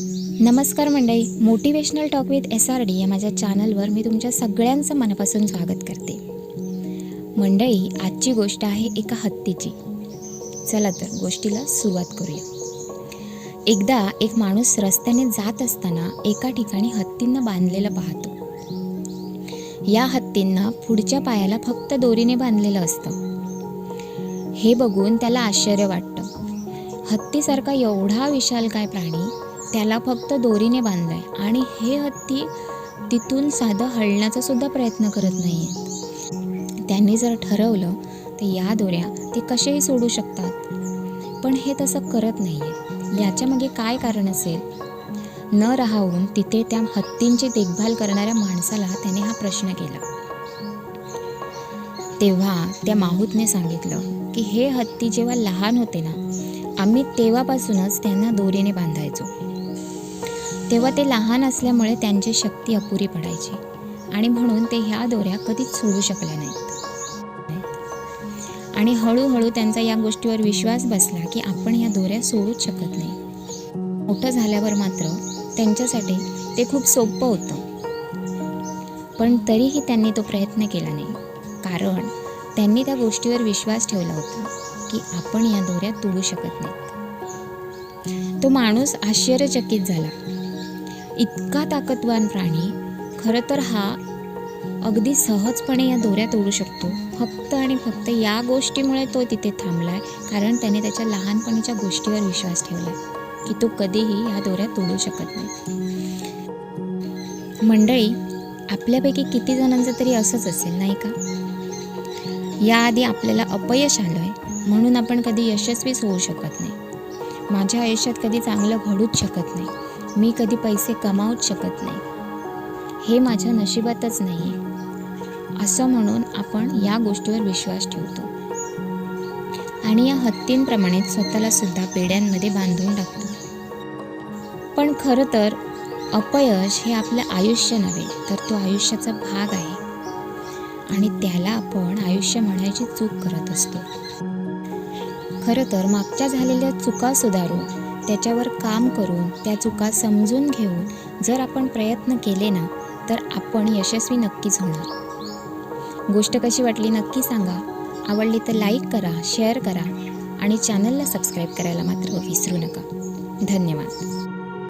नमस्कार मंडळी motivational talk with S R D या माझ्या चॅनलवर मी तुमच्या सगळ्यांचं मनापासून स्वागत करते. मंडळी आजची गोष्ट आहे एका हत्तीची. चला तर गोष्टीला सुरुवात करूया. एकदा एक माणूस रस्त्याने जात असताना एका ठिकाणी हत्तींना बांधलेलं पाहतो. या हत्तींना पुढच्या पायाला फक्त दोरीने बांधलेलं असतं. हे बघून त्याला आश्चर्य वाटतं. हत्तीसारखा एवढा विशालकाय प्राणी त्याला फक्त दोरीने बांधलाय. आणि हे हत्ती तिथून साधं हलण्याचा सुद्धा प्रयत्न करत नाही आहेत त्यांनी जर ठरवलं तर या दोऱ्या ते कसेही सोडू शकतात. पण हे तसं करत नाही आहे याच्यामागे काय कारण असेल? न राहून तिथे त्या हत्तींची देखभाल करणाऱ्या माणसाला त्याने हा प्रश्न केला. तेव्हा त्या माहूतने सांगितलं की हे हत्ती जेव्हा लहान होते ना आम्ही तेव्हापासूनच त्यांना दोरीने बांधायचो. तेव्हा ते लहान असल्यामुळे त्यांची शक्ती अपुरी पडायची. आणि म्हणून ते ह्या दोऱ्या कधीच सोडू शकल्या नाहीत. आणि हळूहळू त्यांचा या गोष्टीवर विश्वास बसला की आपण या दोऱ्या सोडूच शकत नाही. मोठं झाल्यावर मात्र त्यांच्यासाठी ते खूप सोपं होतं. पण तरीही त्यांनी तो प्रयत्न केला नाही. कारण त्यांनी त्या गोष्टीवर विश्वास ठेवला होता की आपण या दोऱ्या तोडू शकत नाहीत. तो माणूस आश्चर्यचकित झाला. इतका ताकदवान प्राणी खरं तर हा अगदी सहजपणे या दोऱ्या तोडू शकतो. फक्त आणि फक्त या गोष्टीमुळे तो तिथे थांबला आहे कारण त्याने त्याच्या लहानपणीच्या गोष्टीवर विश्वास ठेवला की तो कधीही या दोऱ्या तोडू शकत नाही. मंडळी आपल्यापैकी किती जणांचं तरी असंच असेल नाही का? याआधी आपल्याला अपयश आलं आहे म्हणून आपण कधी यशस्वीच होऊ शकत नाही. माझ्या आयुष्यात कधी चांगलं घडूच शकत नाही. मी कधी पैसे कमावूच शकत नाही. हे माझ्या नशिबातच नाही. आहे असं म्हणून आपण या गोष्टीवर विश्वास ठेवतो. आणि या हत्तींप्रमाणेच स्वतःला सुद्धा पेड्यांमध्ये बांधून टाकतो. पण खरं तर अपयश हे आपलं आयुष्य नव्हे तर तो आयुष्याचा भाग आहे. आणि त्याला आपण आयुष्य म्हणायची चूक करत असतो. खरं तर मागच्या झालेल्या चुका सुधारून त्याच्यावर काम करून त्या चुका समजून घेऊन जर आपण प्रयत्न केले ना तर आपण यशस्वी नक्कीच होणार. गोष्ट कशी वाटली नक्की सांगा. आवडली तर लाईक करा शेअर करा आणि चॅनलला सबस्क्राईब करायला मात्र विसरू नका. धन्यवाद.